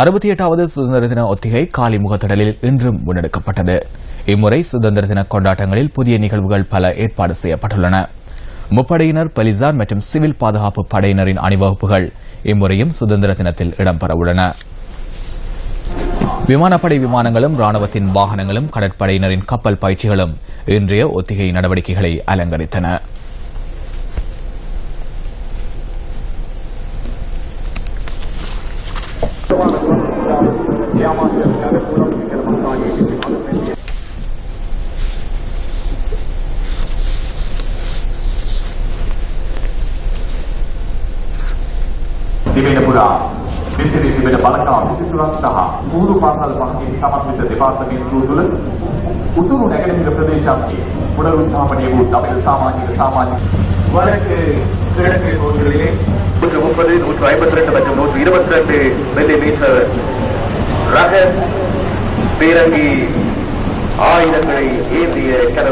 அறுபத்தி எட்டாவது சுதந்திர தின ஒத்திகை காலி முகத்திடலில் இன்றும் முன்னெடுக்கப்பட்டது. இம்முறை சுதந்திர தின கொண்டாட்டங்களில் புதிய நிகழ்வுகள் பல ஏற்பாடு செய்யப்பட்டுள்ளன. முப்படையினர் பலிசார் மற்றும் சிவில் பாதுகாப்பு படையினரின் அணிவகுப்புகள் இம்முறையும் சுதந்திர தினத்தில் இடம்பெறவுள்ளன விமானப்படை விமானங்களும் ராணுவத்தின் வாகனங்களும் கடற்படையினரின் கப்பல் பயிற்சிகளும் இன்றைய ஒத்திகை நடவடிக்கைகளை அலங்கரித்தன. දිවෙන පුරා විසිරී තිබෙන බලකාව විසිතුරක් සහ පුහුණු පාසල් පහකින් සමන්විත දෙපාර්තමේන්තුව තුළ උතුරු නැගෙනහිර ප්‍රදේශාන්ගේ පුනරුත්ථාපනය වූ දමිළ සාමාජික සාමාජික வடக்கு கிழக்கு பகுதிகளிலே நூற்று முப்பது நூற்று ஐம்பத்தி ரெண்டு மற்றும் நூற்று இருபத்தி ரெண்டு மில்லி மீட்டர் ரக பீரங்கி ஆயுதங்களை ஏந்திய கனவு